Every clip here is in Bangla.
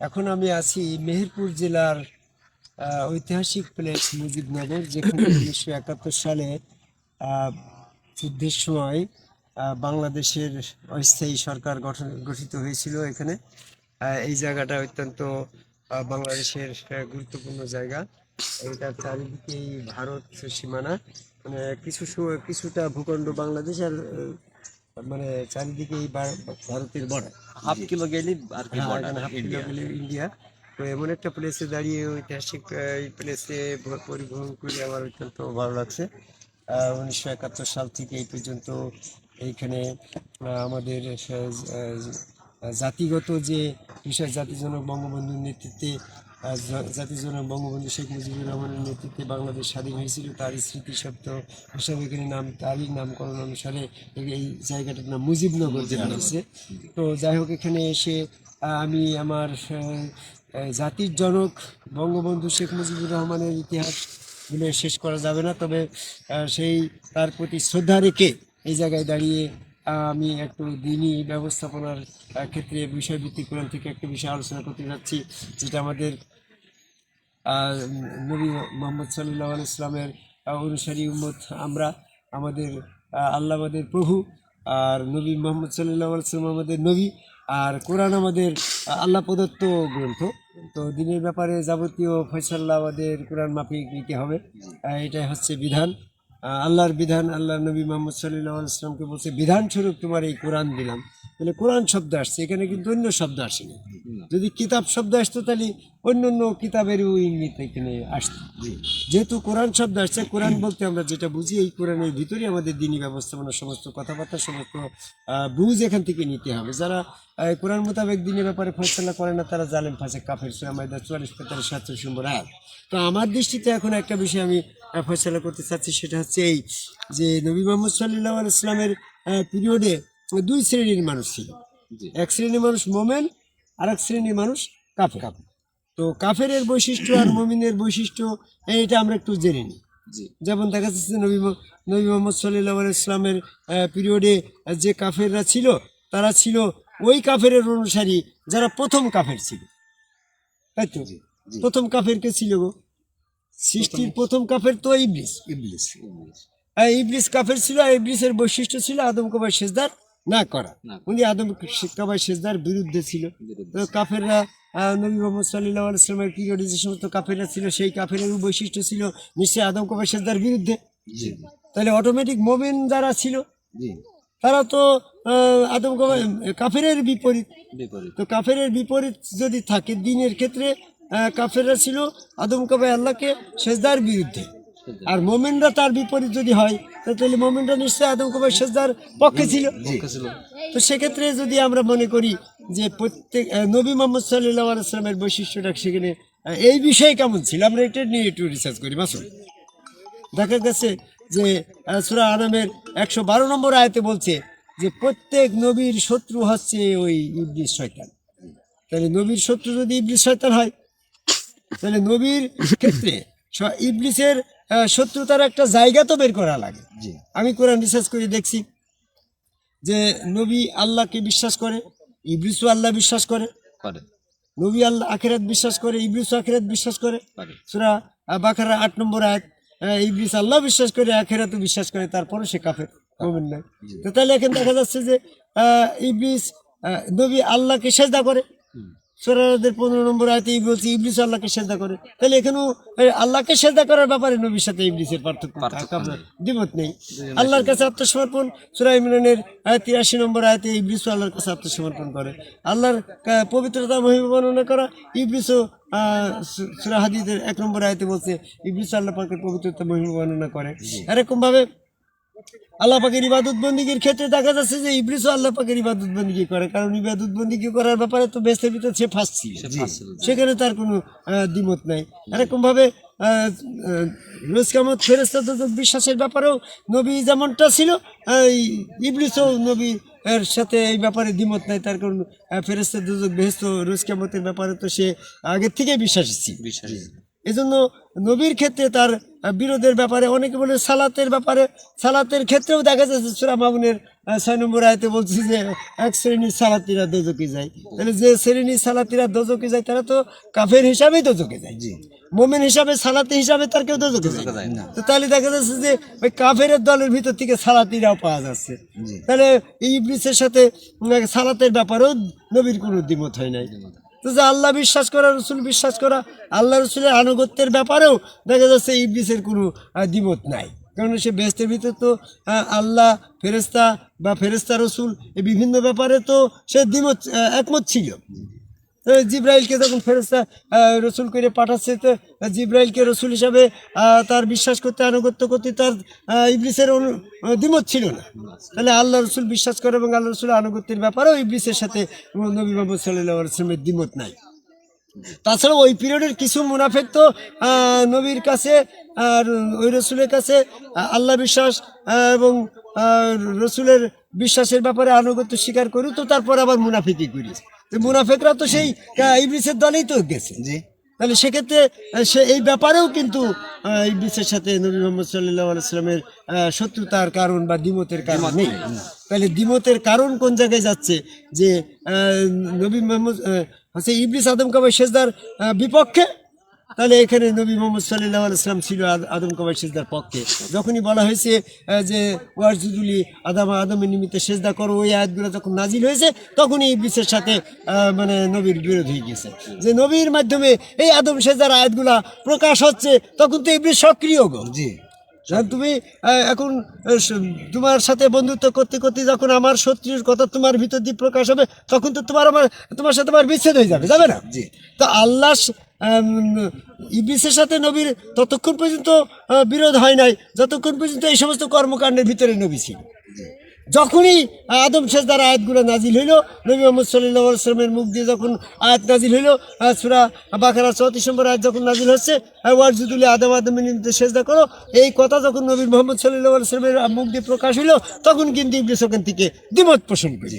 এখন আমি আছি মেহেরপুর জেলার ঐতিহাসিক প্লেস মুজিবনগর যেখানে উনিশশো একাত্তর সালে যুদ্ধের সময় বাংলাদেশের অস্থায়ী সরকার গঠন গঠিত হয়েছিল এখানে। এই জায়গাটা অত্যন্ত বাংলাদেশের গুরুত্বপূর্ণ জায়গা। এটার চারিদিকেই ভারত সীমানা। মানে কিছু কিছুটা ভূখণ্ড বাংলাদেশ আর মানে চারিদিকেই বা- ভারতের বর্ডার হাফ কিলো গেলি আর কি হ্যাঁ, হাফ ইন্ডিয়া তো এমন একটা প্লেসে দাঁড়িয়ে ঐতিহাসিক এই প্লেসে পরিভ্রমণ করে আমার অত্যন্ত ভালো লাগছে। উনিশশো একাত্তর সাল থেকে এই পর্যন্ত এইখানে আমাদের জাতিগত যে বিষয় জাতিজনক বঙ্গবন্ধুর নেতৃত্বে জাতিজনক বঙ্গবন্ধু শেখ মুজিবুর রহমানের নেতৃত্বে বাংলাদেশ স্বাধীন হয়েছিল তার স্মৃতিসপ্ত হিসাবে এখানে নাম, তারই নামকরণ অনুসারে এই- জায়গাটার নাম মুজিবনগর দেওয়া হয়েছে। তো যাই হোক, এখানে এসে আমি আমার জাতির জনক বঙ্গবন্ধু শেখ মুজিবুর রহমানের ইতিহাস শেষ করা যাবে না। তবে সেই, তার প্রতি শ্রদ্ধা রেখে এই জায়গায় দাঁড়িয়ে আমি একটু দিনই ব্যবস্থাপনার ক্ষেত্রে বিষয়ভিত্তিক কোরআন থেকে একটা বিষয় আলোচনা করতে যাচ্ছি, যেটা আমাদের নবী মোহাম্মদ সাল্লাহ ইসলামের অনুসারী উম্মত আমরা, আমাদের আল্লাহ আমাদের প্রভু, আর নবী মোহাম্মদ সাল্লাহ ইসলাম আমাদের নবী, আর কোরআন আমাদের আল্লাহ প্রদত্ত গ্রন্থ। তো দিনের ব্যাপারে যাবতীয় ফয়সাল্লা আমাদের কোরআন মাফিক নিতে হবে এটাই হচ্ছে বিধান। আল্লাহর বিধান আল্লাহ নবী মোহাম্মদ সাল্লাহ ইসলামকে বলছে বিধানস্বরূপ তোমার এই কোরআন দিলাম। তাহলে কোরআন শব্দ আসছে, এখানে কিন্তু অন্য শব্দ আসেনি। যদি কিতাব শব্দ আসতো, তাহলে অন্য অন্য কিতাবেরও ইঙ্গিত এখানে আসতো। যেহেতু কোরআন শব্দ আসছে, কোরআন বলতে আমরা যেটা বুঝি, এই কোরআনের ভিতরে আমাদের দিনী ব্যবস্থাপনা, সমস্ত কথাবার্তা, সমস্ত বুঝ এখান থেকে নিতে হবে। যারা কোরআন মোতাবেক দিনের ব্যাপারে ফয়সলা করে না, তারা জালেম ফাঁসে, কাফের সুরামাইদা চুয়াল্লিশ, পঁয়তাল্লিশ, সাতচল্লিশ নম্বর আয়াত। তো আমার দৃষ্টিতে এখন একটা বিষয় আমি ফয়সলা করতে চাচ্ছি সেটা হচ্ছে এই যে নবী মোহাম্মদ সাল্লাহ ইসলামের পিরিয়ডে দুই শ্রেণির মানুষ ছিল। এক শ্রেণির মানুষ মোমেন আর এক শ্রেণির মানুষ কাফের। তো কাফেরের বৈশিষ্ট্য আর মমিনের বৈশিষ্ট্য এইটা আমরা একটু জেনে নিই। যেমন দেখা যাচ্ছে নবী নবী মোহাম্মদ সাল্লাহ ইসলামের পিরিয়ডে যে কাফেররা ছিল তারা ছিল ওই কাফেরের অনুসারী যারা প্রথম কাফের ছিল। তাই তো? প্রথম কাফের কে ছিল গো। সৃষ্টির প্রথম কাফের তো ইবলিস। ইংলিশ আর ইবলিস কাফের ছিল আর ইবলিসের বৈশিষ্ট্য ছিল আদম কবাই সেজদার না করা। উনি আদম কবাই সেজদার বিরুদ্ধে ছিল। তো কাফেররা নবী মোহাম্মদ সাল্লাহ আলাইসলামের পিরিয়ডে যে সমস্ত কাফেররা ছিল সেই কাফেরেরও বৈশিষ্ট্য ছিল নিশ্চয়ই আদম কবাই সেজদার বিরুদ্ধে। তাহলে অটোমেটিক মোমেন যারা ছিল তারা তো আদম কবাই কাফেরের বিপরীত। বিপরীত। তো কাফেরের বিপরীত যদি থাকে দিনের ক্ষেত্রে কাফেররা ছিল আদম কবাই আল্লাহকে সেজদার বিরুদ্ধে। আর মোমেনরা তার বিপরীত যদি হয় তাহলে মোমেনরা নিশ্চয়ই আদম কবাই সেজদার পক্ষে ছিল। তো সেক্ষেত্রে যদি আমরা মনে করি যে প্রত্যেক নবী মোহাম্মদ সাল্লাহ আলাইসলামের বৈশিষ্ট্যটা সেখানে এই বিষয়ে কেমন ছিল? আমরা এটা নিয়ে একটু রিসার্চ করি মাসুল দেখা গেছে যে সূরা আনামের একশো বারো নম্বর আয়তে বলছে যে প্রত্যেক নবীর শত্রু হচ্ছে ওই ইবলিস শয়তান। তাহলে নবীর শত্রু যদি ইবলিস শয়তান হয় তাহলে নবীর ক্ষেত্রে ইবলিসের শত্রুতার একটা জায়গা তো বের করা লাগে। আমি কোরআন রিসার্চ করে দেখছি যে নবী আল্লাহকে বিশ্বাস করে ইবলিসও আল্লাহ বিশ্বাস করে। করে নবী আল্লাহ আখেরাত বিশ্বাস করে ইবলিসও আখেরাত বিশ্বাস করে। সুরা বাকারা আট নম্বর আয়াত আহ, ইবলিস আল্লাহ বিশ্বাস করে আখেরাতও বিশ্বাস করে তারপরে সে কাফের মোমেন নয়। তো তাহলে এখন দেখা যাচ্ছে যে আহ, ইবলিস নবী আল্লাহকে সেজদা করে। সুরাদের পনেরো নম্বর বলছে ইবলিস আল্লাহকে করে। তাহলে এখানেও আল্লাহকে করার ব্যাপারে নবীর সাথে ইবলিসের পার্থক্য। দ্বিমত নেই। আল্লাহর কাছে আত্মসমর্পণ সুরা ইমরানের তিরাশি নম্বর আয়তে ইবলিসও আল্লাহর কাছে আত্মসমর্পণ করে। আল্লাহর পবিত্রতা মহিমা বর্ণনা করা ইবলিসও সুরা হাদিদের এক নম্বর আয়তে বলছে ইবলিস আল্লাহ পাকের পবিত্রতা মহিমা বর্ণনা করে। এরকম ভাবে আল্লাহ পাকের ইবাদত বন্দিগির ক্ষেত্রে দেখা যাচ্ছে যে ইবলিসও আল্লাহ পাকের ইবাদত বন্দিগি করে কারণ ইবাদত বন্দিগি করার ব্যাপারে তো বেস্তের ভিতর সে ফার্স্ট ছিল সে ফার্স্ট ছিল সেখানে তার কোনো দ্বিমত নাই। এরকম ভাবে রোজ কামত ফেরেস্তা বিশ্বাসের ব্যাপারেও নবী যেমনটা ছিল ইবলিসও নবী এর সাথে এই ব্যাপারে দ্বিমত নাই। তার কারণ ফেরেস্তা দুজক বেহেস্ত রোজ কামতের ব্যাপারে তো সে আগের থেকে বিশ্বাসী। ছিল এজন্য নবীর ক্ষেত্রে তার বিরোধের ব্যাপারে অনেকে বলে সালাতের ব্যাপারে সালাতের ক্ষেত্রেও দেখা যাচ্ছে সুরা মামুনের ছয় নম্বর আয়তে বলছে যে এক শ্রেণির সালাতিরা দোজকে যায়। তাহলে যে শ্রেণির সালাতিরা দোজকে যায় তারা তো কাফের হিসাবেই দোজকে যায়। জি। মোমেন হিসাবে সালাতি হিসাবে তার কেউ দোজকে যায় তো তাহলে দেখা যাচ্ছে যে ওই কাফের দলের ভিতর থেকে সালাতিরাও পাওয়া যাচ্ছে। তাহলে এই ইবলিসের সাথে সালাতের ব্যাপারেও নবীর কোনো দ্বিমত হয় নাই। তো যে আল্লাহ বিশ্বাস করা, রসুল বিশ্বাস করা, আল্লাহ রসুলের আনুগত্যের ব্যাপারেও দেখা যাচ্ছে ইবলিসের কোনো দ্বিমত নাই। কারণ সে ব্যস্তের ভিতরে তো আল্লাহ ফেরেস্তা বা ফেরেস্তা রসুল এই বিভিন্ন ব্যাপারে তো সে দ্বিমত একমত ছিল। জিব্রাইলকে যখন ফেরেস্তা রসুল করে পাঠাচ্ছে, তো জিব্রাইলকে রসুল হিসাবে তার বিশ্বাস করতে, আনুগত্য করতে তার ইবলিসের দ্বিমত ছিল না। তাহলে আল্লাহ রসুল বিশ্বাস করে এবং আল্লাহ রসুল আনুগত্যের ব্যাপারেও ইবলিসের সাথে নবী মোহাম্মদ সাল্লাহ আসলামের দ্বিমত নাই। তাছাড়া ওই পিরিয়ডের কিছু মুনাফেক তো নবীর কাছে, আর ওই রসুলের কাছে আল্লাহ বিশ্বাস এবং রসুলের বিশ্বাসের ব্যাপারে আনুগত্য স্বীকার করি, তো তারপর আবার মুনাফিকি করি। মুনাফেকরা তো সেই ইবলিসের দলেই তো গেছে। জি। তাহলে সেক্ষেত্রে সে এই ব্যাপারেও কিন্তু ইবলিসের সাথে নবী মোহাম্মদ সাল্লাহ আলাইস্লামের শত্রুতার কারণ বা দ্বিমতের কারণ নেই। তাহলে দ্বিমতের কারণ কোন জায়গায় যাচ্ছে? যে নবী মোহাম্মদ হচ্ছে ইবলিস আদম কাবাই সেজদার বিপক্ষে তাহলে এখানে নবী মোহাম্মদ সাল্লাহ আলাইসলাম ছিল আদম সেজদার পক্ষে। যখনই বলা হয়েছে যে ওয়ারজুদুলি আদাম আদমের নিমিত্তে সেজদা করো ওই আয়াতগুলো যখন নাজিল হয়েছে তখনই ইবলিসের সাথে মানে নবীর বিরোধ হয়ে গেছে যে নবীর মাধ্যমে এই আদম সেজদার আয়াতগুলা প্রকাশ হচ্ছে তখন তো ইবলিস সক্রিয় গো। জি। তুমি এখন তোমার সাথে বন্ধুত্ব করতে করতে যখন আমার শত্রুর কথা তোমার ভিতর দিয়ে প্রকাশ হবে তখন তো তোমার আমার তোমার সাথে আমার বিচ্ছেদ হয়ে যাবে যাবে না? জি। তো আল্লাহ ইবলিসের সাথে নবীর ততক্ষণ পর্যন্ত বিরোধ হয় নাই। যতক্ষণ পর্যন্ত এই সমস্ত কর্মকাণ্ডের ভিতরে নবী ছিল। যখনই আদম শেষদার আয়াতগুলো নাজিল হইল, নবী মোহাম্মদ সাল্লাহ আসলামের মুখ দিয়ে যখন আয়াত নাজিল হইল সুরা বাকারা চৌত্রিশ নম্বর আয়াত যখন নাজিল হচ্ছে ওয়ার ওয়ারজুদুল্লি আদম আদমের সেজদা করো, এই কথা যখন নবী মোহাম্মদ সাল্লাহ আসলামের মুখ দিয়ে প্রকাশ হইল, তখন কিন্তু ইবলিস ওখান থেকে দ্বিমত পোষণ করি।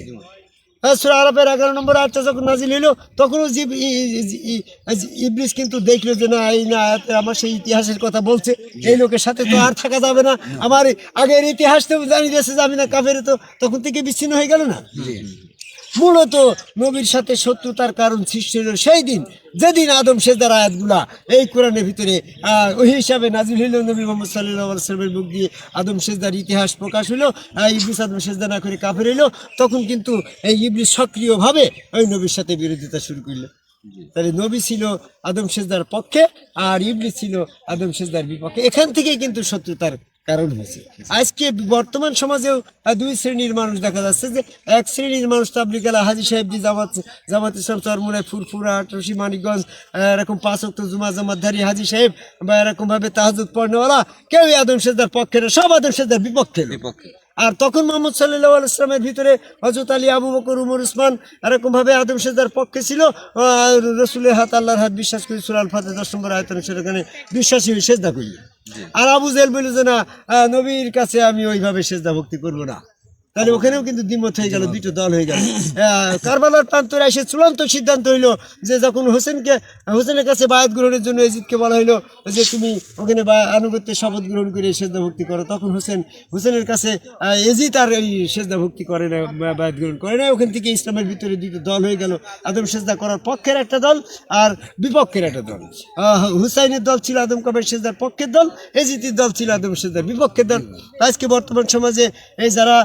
সুরা আরবের এগারো নম্বর আয়াতটা যখন নাজিল হইল, তখনও জিব ইবলিস কিন্তু দেখল যে না, এই না আমার সেই ইতিহাসের কথা বলছে, এই লোকের সাথে তো আর থাকা যাবে না। আমার আগের ইতিহাস তো জানিয়েছে যে আমি না কাফের, তো তখন থেকে বিচ্ছিন্ন হয়ে গেল না? মূলত নবীর সাথে শত্রুতার কারণ সৃষ্টি হলো সেই দিন। যেদিন আদম সেদার আয়াতগুলা এই কোরআনের ভিতরে ওই হিসাবে নাজিল হইল নবী মোহাম্মদ সাল্লাহ সাল্লামের মুখ দিয়ে আদম সেজদার ইতিহাস প্রকাশ হইল ইবলিস আদম সেজদা না করে কাফের হইল তখন কিন্তু এই ইবলিস সক্রিয়ভাবে ওই নবীর সাথে বিরোধিতা শুরু করল। তাহলে নবী ছিল আদম সেজদার পক্ষে আর ইবলিস ছিল আদম সেজদার বিপক্ষে। এখান থেকেই কিন্তু শত্রুতার কারণ হয়েছে। আজকে বর্তমান সমাজেও দুই শ্রেণির মানুষ দেখা যাচ্ছে যে এক শ্রেণির মানুষ তাবলিক আলা হাজি সাহেবজি জামাত জামাত ইসলাম চরমুনায় ফুরফুরা টসি মানিকগঞ্জ এরকম পাঁচ অক্ট জুমা জামাতধারী হাজি সাহেব বা এরকম ভাবে তাহাজুদ পড়নেওয়ালা কেউই আদম সেজদার পক্ষে না সব আদম সেজদার বিপক্ষে বিপক্ষে। আর তখন মোহাম্মদ সাল্লাহ ইসলামের ভিতরে হজরত আলী আবু বকর উমর উসমান এরকম ভাবে আদম সেজার পক্ষে ছিল রসুলের হাত আল্লাহর হাত বিশ্বাস করি সুরাল ফাতে দশ নম্বর আয়তন সেখানে বিশ্বাসী হয়ে সেজদা করি। আর আবু জেল বলেছে না নবীর কাছে আমি ওইভাবে সেজদা ভক্তি করব না। তাহলে ওখানেও কিন্তু দ্বিমত হয়ে গেল দুটো দল হয়ে গেল। কারবালার প্রান্তরে এসে চূড়ান্ত সিদ্ধান্ত হইল যে যখন হোসেনকে হোসেনের কাছে বায়াত গ্রহণের জন্য এজিদকে বলা হইল যে তুমি ওখানে আনুগত্যের শপথ গ্রহণ করে সেজদা ভক্তি করো তখন হোসেন হোসেনের কাছে এজিদ আর এই সেজদা ভক্তি করে না বায়াত গ্রহণ করে না। ওখান থেকে ইসলামের ভিতরে দুটো দল হয়ে গেল আদম সেজদা করার পক্ষের একটা দল আর বিপক্ষের একটা দল। হুসাইনের দল ছিল আদম কাবের সেজদার পক্ষের দল এজিদের দল ছিল আদম সেজদার বিপক্ষের দল। আজকে বর্তমান সমাজে এই যারা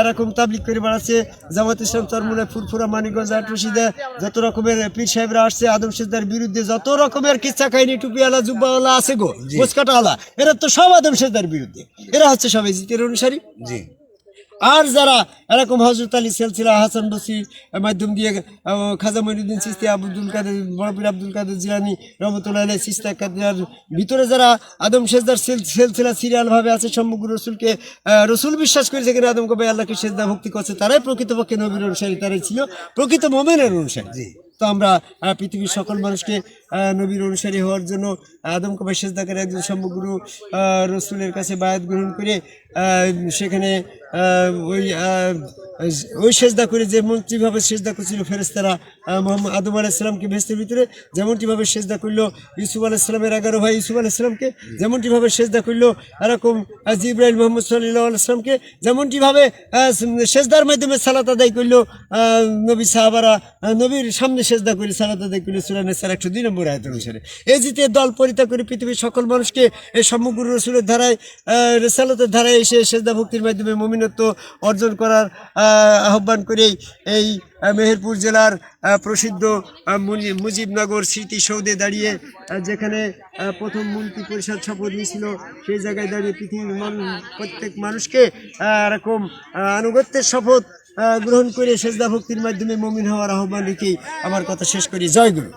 এরকম তাবলিক করে বেড়াচ্ছে। জামাত ইসলাম চরমুনা ফুরফুরা মানিকগঞ্জ আটরশিদা যত রকমের পীর সাহেবরা আসছে আদম সেদার বিরুদ্ধে যত রকমের কিচ্ছা কাহিনী টুপিওয়ালা জুব্বাওয়ালা আছে গো মোচকাটাওয়ালা এরা তো সব আদম সেদার বিরুদ্ধে। এরা হচ্ছে সব এজিতের অনুসারী। জি। আর যারা এরকম হজরত আলী সেলসিলা হাসান বসির মাধ্যম দিয়ে খাজা মঈনুদ্দিন সিস্তি আব্দুল কাদের বড়পীর আব্দুল কাদের জিলানি রহমতুল্লাহ আলাই সিস্তা কাদার ভিতরে যারা আদম সেজদার সেল- সেলসিলা সিরিয়ালভাবে আছে সম্মুখ রসুলকে রসুল বিশ্বাস করে যেখানে আদম কবে আল্লাহকে সেজদা ভক্তি করছে, তারাই প্রকৃতপক্ষে নবীর অনুসারী, তারাই ছিল প্রকৃত মোমেনের অনুসারী। তো আমরা পৃথিবীর সকল মানুষকে নবীর অনুসারী হওয়ার জন্য আদম কবাই সেজদা করে একজন সম্ভগুরু রসুলের কাছে বায়াত গ্রহণ করে সেখানে ওই ওই সেজদা করে যেমনটিভাবে সেজদা করছিল ফেরেস্তারা মোহাম্মদ আদম আলাইসালামকে ভেস্তের ভিতরে, যেমনটিভাবে সেজদা করল ইউসুফ আলাইসালামের এগারো ভাই ইউসুফ আলাইসালামকে যেমনটিভাবে সেজদা করল এরকম জিব্রাইল মোহাম্মদ সাল্লাহ আলাইসলামকে যেমনটিভাবে সেজদার মাধ্যমে সালাত আদায় করল নবী সাহাবারা নবীর সামনে সেজদা করে, সালাত আদায় সুরানের স্যার একশো দুই নম্বর আয়ত অনুসারে। এই জিতে দল পরিত্যাগ করে পৃথিবীর সকল মানুষকে এই সমগ্র রসুলের ধারায় রেসালতের ধারায় এসে সেজদা ভক্তির মাধ্যমে মমিনত্ব অর্জন করার আহ্বান করেই এই মেহেরপুর জেলার প্রসিদ্ধ মুজিবনগর স্মৃতিসৌধে দাঁড়িয়ে যেখানে প্রথম মন্ত্রী পরিষদ শপথ নিয়েছিল, সেই জায়গায় দাঁড়িয়ে পৃথিবীর প্রত্যেক মানুষকে এরকম আনুগত্যের শপথ গ্রহণ করে সেজদা ভক্তির মাধ্যমে মমিন হওয়ার আহ্বান রেখেই আমার কথা শেষ করি। জয় গুরু।